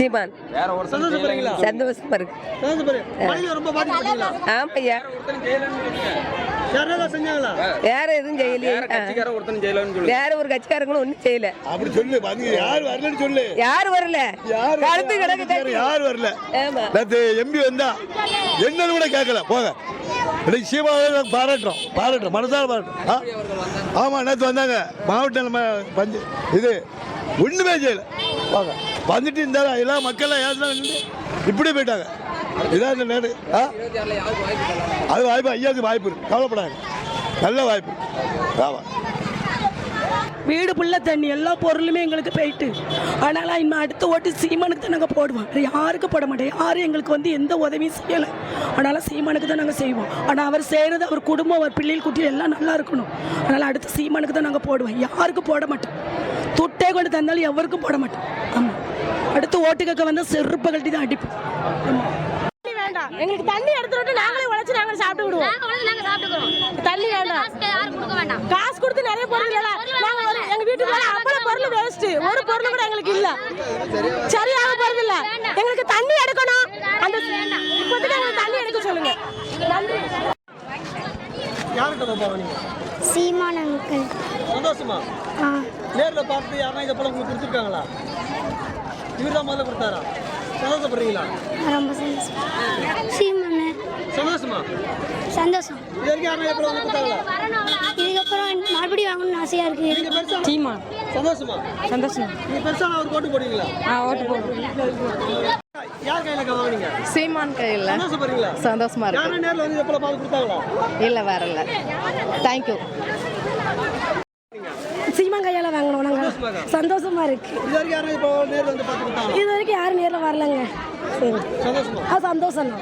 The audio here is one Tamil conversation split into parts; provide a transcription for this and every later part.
சீமான். வேற சந்தோஷமா இருக்கு. ஆமையா எதுவும் செய்யலையே. வேற கட்சிக்கார ஒருத்தன் ஜெயிலன்னு சொல்லுங்க. வேற ஒரு கட்சிக்காரங்களும் ஒன்றும் செய்யல. அப்படி சொல்லு யார் வரலன்னு சொல்லு. யார் வரல? யார் கழுத்து கிடக்கு. யார் வரல? நேற்று எம்பி வந்தா என்னன்னு கூட கேட்கல போங்க. நாங்க பாராட்டுறோம். பாராட்டுறோம். மனசார பாராட்டுறோம்? ஆமா நேற்று வந்தாங்க. மாவட்ட நம்ம பஞ்சு இது ஒண்ணுமே செய்யல. வாங்க வந்துட்டு இருந்தாலும் எல்லா மக்கள் ஏசுனா இப்படி போயிட்டாங்க. இதான் இந்த நேரு ஆ? அது வாய்ப்பு ஐயாவுக்கு வாய்ப்பு இருக்கு. கவலைப்படாங்க நல்ல வாய்ப்பு. ஆமாம் வீடு புள்ள தண்ணி. எல்லா பொருளுமே எங்களுக்கு போயிட்டு. அதனால் இன்னும் அடுத்த ஓட்டு சீமானுக்கு தான் நாங்கள் போடுவோம். யாருக்கு போட மாட்டோம். யாரும் எங்களுக்கு வந்து எந்த உதவியும் செய்யலை. அதனால் சீமானுக்கு தான் நாங்கள் செய்வோம். ஆனால் அவர் செய்கிறது அவர் குடும்பம் அவர் பிள்ளைகள் குட்டி எல்லாம் நல்லா இருக்கணும். அதனால் அடுத்து சீமானுக்கு தான் நாங்கள் போடுவோம். யாருக்கும் போட மாட்டோம். துட்டே கொண்டு தந்தாலும் எவருக்கும் போட மாட்டோம். ஆமாம் அடுத்து ஓட்டு கேட்க வந்தால் செருப்பை கழட்டி தான் அடிப்போம். வேண்டாம். எங்களுக்கு தண்ணி எடுத்து விட்டு நாங்களே உழைச்சு நாங்களே சாப்பிட்டு விடுவோம். நாங்க வந்து நாங்க தண்ணி வேண்டாம். காசு கொடுத்து நிறைய பொருள் இல்ல. நாங்க ஒரு எங்க வீட்டுக்கு அவ்வளவு பொருள் வேஸ்ட் ஒரு பொருள் கூட எங்களுக்கு இல்ல. சரியாக பொருள் இல்ல. எங்களுக்கு தண்ணி எடுக்கணும். அந்த இப்போதைக்கு எங்களுக்கு தண்ணி எடுக்க சொல்லுங்க. நீங்க சீமான் அங்கிள் சந்தோஷமா? ஆ. நேர்ல பார்த்து யாரா இதை போல உங்களுக்கு கொடுத்துருக்காங்களா? இவர் தான் முதல்ல கொடுத்தாரா? சந்தோஷப்படுறீங்களா? ரொம்ப சந்தோஷம். சந்தோஷமா? சந்தோஷம். இது வரைக்கும் கொடுத்தாங்களா? இதுக்கப்புறம் மறுபடியும் வாங்கணும்னு ஆசையாக இருக்குது நீங்க பெருசா சீமான் சந்தோஷமா? சந்தோஷம். நீங்க பெருசா அவருக்கு ஓட்டு போடுவீங்களா? ஆ ஓட்டு போடுவோம். யார் கையில வாங்குனீங்க? சீமான் கையில். சந்தோஷப்படுறீங்களா? சந்தோஷமா யாரும் நேர்ல வந்து இதை போல பார்த்து கொடுத்தாங்களா? இல்லை வரல. தேங்க்யூ சீமான் கையால வாங்கணும் நாங்க சந்தோஷமா இருக்கு. இது வரைக்கும் யாரும் நேர்ல வரலங்க. சரி. சந்தோஷமா? ஆ சந்தோஷம்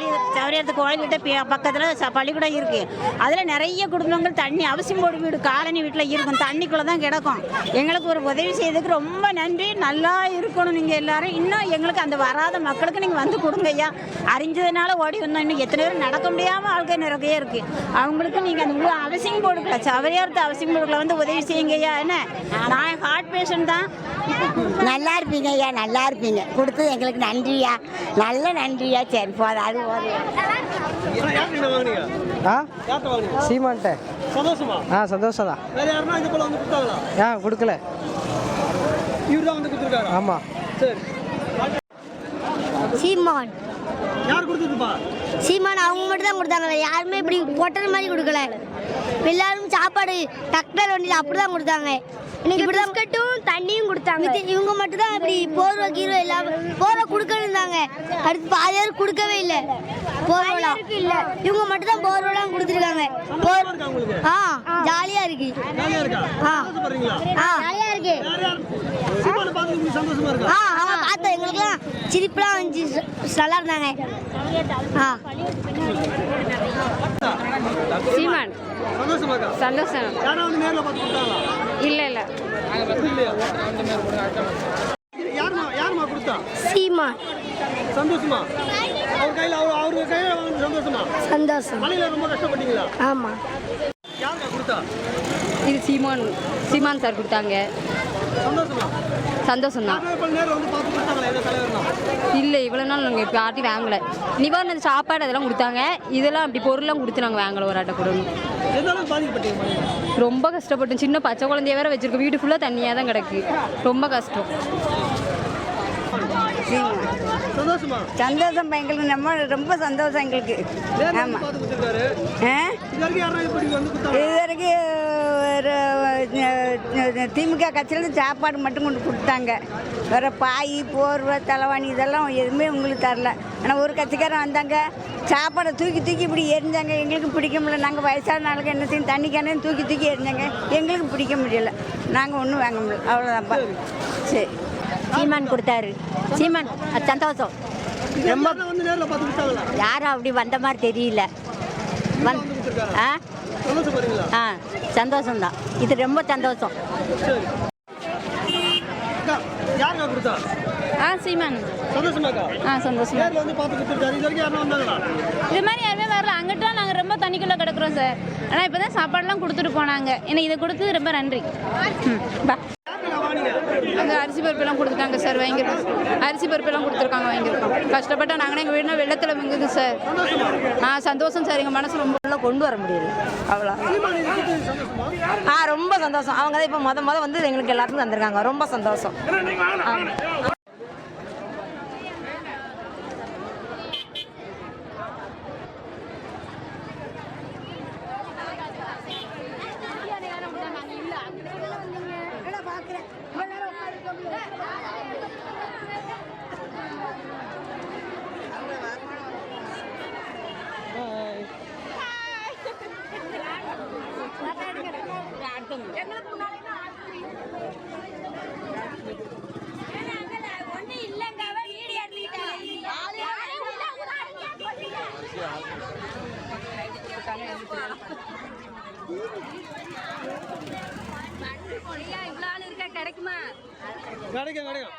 பள்ளி சௌரியத்துக்கு கோயில்கிட்ட பக்கத்தில் ச- பள்ளிக்கூடம் இருக்குது அதில் நிறைய குடும்பங்கள் தண்ணி அவசியம் போடு வீடு காலனி வீட்டில் இருக்கும். தண்ணிக்குள்ளே தான் கிடக்கும். எங்களுக்கு ஒரு உதவி செய்ததுக்கு ரொம்ப நன்றி. நல்லா இருக்கணும் நீங்கள் எல்லாரும். இன்னும் எங்களுக்கு அந்த வராத மக்களுக்கு நீங்கள் வந்து கொடுங்க ஐயா. அறிஞ்சதுனால ஓடி வந்தோம். இன்னும் எத்தனை பேர் நடக்க முடியாமல் ஆள்கை நிறைய இருக்குது அவங்களுக்கு நீங்கள் அந்த உள்ள அவசியம் போடுக்கல சவரியார்த்து அவசியம் போடுக்கல வந்து உதவி செய்யுங்க ஐயா. என்ன? நான் ஹார்ட் பேஷண்ட் தான். நல்லா இருப்பீங்க ஐயா. நல்லா இருப்பீங்க. கொடுத்தது எங்களுக்கு நன்றியா? நல்ல நன்றியா? சரி போதும். அது ஆ? சீமான்ட்ட. சந்தோஷமா? ஆ சந்தோஷம் தான் வேற யாருன்னா இது போல வந்து கொடுத்தாங்களா? ஆ கொடுக்கல. இவர் தான் வந்து கொடுத்துருக்காரா? ஆமாம் சரி. சீமான். யார் சீமான் அவங்க மட்டும் தான் கொடுத்தாங்க யாருமே இப்படி பொட்டல் மாதிரி கொடுக்கல. எல்லாரும் சாப்பாடு டக்டர் வண்டியில் அப்படி தான் கொடுத்தாங்க. இன்னைக்கு இப்படி பிஸ்கட்டும் தண்ணியும் கொடுத்தாங்க. இவங்க மட்டும் தான் இப்படி போர்வை கீரோ எல்லாம் போர்வை கொடுக்கணுந்தாங்க அடுத்து பாதி பேர் கொடுக்கவே இல்லை. போர்வெல்லாம் இல்ல. இவங்க மட்டும் தான் போர்வெல்லாம் கொடுத்துருக்காங்க. போர் இருக்கா. உங்களுக்கு ஆ. ஜாலியா இருக்கு? ஆ. ஆ ஜாலியா இருக்கு. ஆ அவங்க பார்த்தோம் எங்களுக்குலாம் சிரிப்புலாம் வந்துச்சு நல்லா இருந்தாங்க. ஆ. சீமான். சந்தோஷமா. இல்ல இல்ல. இல்லையா யாருமா யாருமா கொடுத்தா சீமான். சந்தோஷமா. அவர் கையில அவர் அவரு கையில வாங்கின சந்தோஷமா சந்தோஷம் மழையில ரொம்ப கஷ்டப்பட்டீங்களா ஆமா. யாருக்கா கொடுத்தா இது சீமான் சீமான் சார் கொடுத்தாங்க. சந்தோஷமா சந்தோஷம் தான் இல்லை இவ்வளோ நாள் நாங்கள் இப்போ யார்ட்டையும் வாங்கலை. நிவாரண சாப்பாடு அதெல்லாம் கொடுத்தாங்க. இதெல்லாம் அப்படி பொருள்லாம் கொடுத்து நாங்கள் வாங்கலை ஒரு ஆட்டை கூட ரொம்ப கஷ்டப்பட்டோம். சின்ன பச்சை குழந்தைய வேற வச்சிருக்கோம் வீடு ஃபுல்லாக தண்ணியாக தான் கிடக்கு. ரொம்ப கஷ்டம். சந்தோஷமா? சந்தோஷம் எங்களுக்கு. நம்ம ரொம்ப சந்தோஷம் எங்களுக்கு. ஆமாம் இது வரைக்கும் திமுக கட்சியில் சாப்பாடு மட்டும் கொண்டு கொடுத்தாங்க. வேற பாய் போர்வை தலைவாணி இதெல்லாம் எதுவுமே உங்களுக்கு தரல. ஆனால் ஒரு கட்சிக்காரன் வந்தாங்க சாப்பாடை தூக்கி தூக்கி இப்படி எரிஞ்சாங்க. எங்களுக்கு பிடிக்க முடியல. நாங்கள் வயசான நாளுக்கு என்ன செய்யும் தண்ணி கேனே தூக்கி தூக்கி எரிஞ்சாங்க. எங்களுக்கு பிடிக்க முடியல. நாங்கள் ஒன்றும் வாங்க முடியல. அவ்வளோதான்ப்பா சரி. சீமான் கொடுத்தாரு. சீமான் சந்தோஷம். ரொம்ப யாரும் அப்படி வந்த மாதிரி தெரியல. ஆ? ஆ சந்தோஷம்தான். இது ரொம்ப சந்தோஷம். கொடுத்தா? ஆ சீமான். ஆ சந்தோஷம். இது மாதிரி யாருமே வரல. அங்கிட்ட நாங்கள் ரொம்ப தண்ணிக்குள்ளே கிடக்குறோம் சார். ஆனால் இப்போ தான் சாப்பாடுலாம் கொடுத்துட்டு போனாங்க. எனக்கு இதை கொடுத்தது ரொம்ப நன்றி. பா யாருக்கா வாங்கினீங்க அங்கே அரிசி பருப்பெல்லாம் கொடுத்துட்டாங்க சார் வாங்கியிருக்கோம் அரிசி பருப்பெல்லாம் கொடுத்துருக்காங்க வாங்கியிருக்கோம் கஷ்டப்பட்ட நாங்கள் எங்கள் வீடுனா வெள்ளத்தில் மிங்குது சார். ஆ சந்தோஷம் சார் எங்கள் மனசு ரொம்ப கொண்டு வர முடியல. அவ்வளோ ஆ ரொம்ப சந்தோஷம். அவங்க தான் இப்போ மொத மொத வந்து எங்களுக்கு எல்லாருக்கும் தந்திருக்காங்க. ரொம்ப சந்தோஷம். கிடைக்குமா? கிடைக்கும் கிடைக்கும்.